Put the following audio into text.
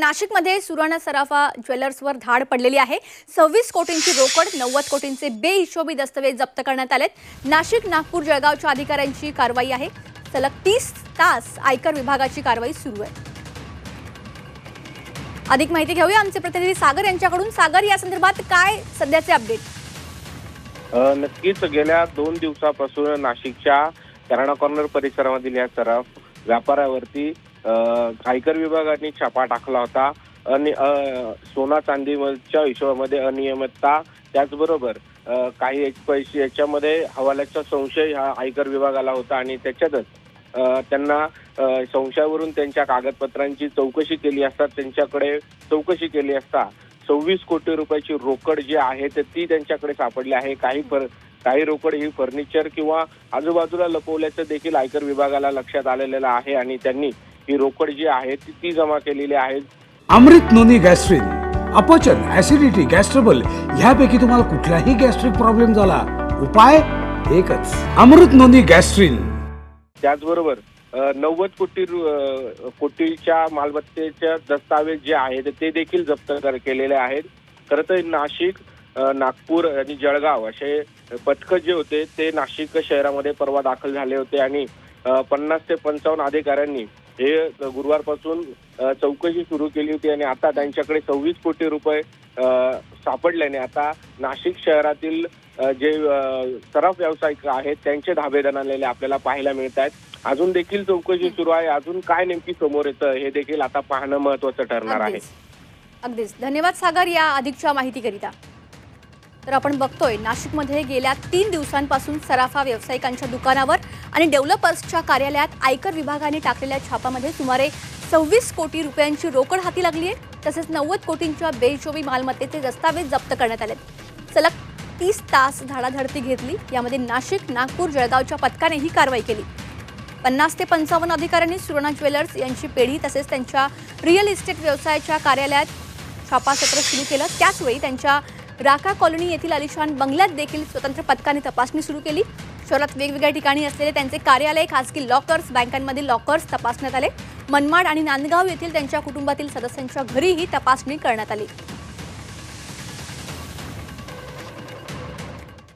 नाशिकमध्ये सुवर्ण सराफा ज्वेलर्सवर धाड पडलेली आहे. सव्वीस कोटींची रोकड नव्वद कोटींचे बेहिशोबी दस्तवेज जप्त करण्यात आलेत. नाशिक नागपूर जळगावच्या अधिकाऱ्यांची कारवाई आहे. सलग तीस तास आयकर विभागाची कारवाई सुरू आहे. अधिक माहिती घेऊया आमचे प्रतिनिधी सागर यांच्याकडून. सागर या संदर्भात काय सध्याचे अपडेट? नक्कीच गेल्या दोन दिवसापासून नाशिकच्या कॅराणा कॉर्नर परिसरामधील या सराफ व्यापारावरती आयकर विभागाने छापा टाकला होता. आणि सोना चांदीच्या हिशोबामध्ये अनियमितता त्याचबरोबर काही पैसे याच्यामध्ये हवाल्याचा संशय हा आयकर विभागाला होता आणि त्याच्यातच त्यांना संशयावरून त्यांच्या कागदपत्रांची चौकशी केली असता त्यांच्याकडे चौकशी केली असता सव्वीस कोटी रुपयाची रोकड जी आहे तर ती त्यांच्याकडे सापडली आहे. काही फर काही रोकड ही फर्निचर किंवा आजूबाजूला लपवल्याचं देखील आयकर विभागाला लक्षात आलेलं आहे आणि त्यांनी ही रोकड जी आहे ती ती जमा केलेली आहे. अमृत नोनी गॅस्ट्रिन अपचन ऍसिडिटी गॅस्ट्रबल ह्यापैकी तुम्हाला कुठलाही गॅस्ट्रिक प्रॉब्लेम झाला उपाय एकच अमृत नोनी गॅस्ट्रिन. त्याचबरोबर नव्वद कोटी कोटीच्या मालमत्तेच्या दस्तावेज जे आहेत ते देखील जप्त केलेले आहेत. खरं तर नाशिक नागपूर आणि जळगाव असे पथकं जे होते ते नाशिक शहरामध्ये परवा दाखल झाले होते आणि पन्नास ते पंचावन्न अधिकाऱ्यांनी हे गुरुवारपासून चौकशी सुरू केली होती आणि आता त्यांच्याकडे सव्वीस कोटी रुपये सापडल्याने आता नाशिक शहरातील जे सराफ व्यावसायिक आहेत त्यांचे धाबे दणालेले आपल्याला पाहायला मिळत आहेत अजून देखील चौकशी सुरू आहे. अजून काय नेमकी समोर येतं हे देखील आता पाहणं महत्वाचं ठरणार आहे. अगदीच. धन्यवाद सागर या अधिकच्या माहितीकरिता. तर आपण बघतोय नाशिकमध्ये गेल्या तीन दिवसांपासून सराफा व्यावसायिकांच्या दुकानावर आणि डेव्हलपर्सच्या कार्यालयात आयकर विभागाने टाकलेल्या छापामध्ये सुमारे सव्वीस कोटी रुपयांची रोकड हाती लागली आहे. तसेच नव्वद कोटींच्या बेहिशोबी मालमत्तेचे दस्तावेज जप्त करण्यात आले सलग तीस तास धाडाधडती घेतली. यामध्ये नाशिक नागपूर जळगावच्या पथकाने ही कारवाई केली. पन्नास ते पंचावन्न अधिकाऱ्यांनी सुवर्णा ज्वेलर्स यांची पेढी तसेच त्यांच्या रिअल इस्टेट व्यवसायाच्या कार्यालयात छापासत्र सुरू केलं. त्याचवेळी त्यांच्या राका कॉलनी येथील अलिशान बंगल्यात देखील स्वतंत्र पथकाने तपासणी सुरू केली. शहरात वेगवेगळ्या ठिकाणी असलेले त्यांचे कार्यालय खासगी लॉकर्स बँकांमधील लॉकर्स तपासण्यात आले. मनमाड आणि नांदगाव येथील त्यांच्या कुटुंबातील सदस्यांच्या घरीही तपासणी करण्यात आली.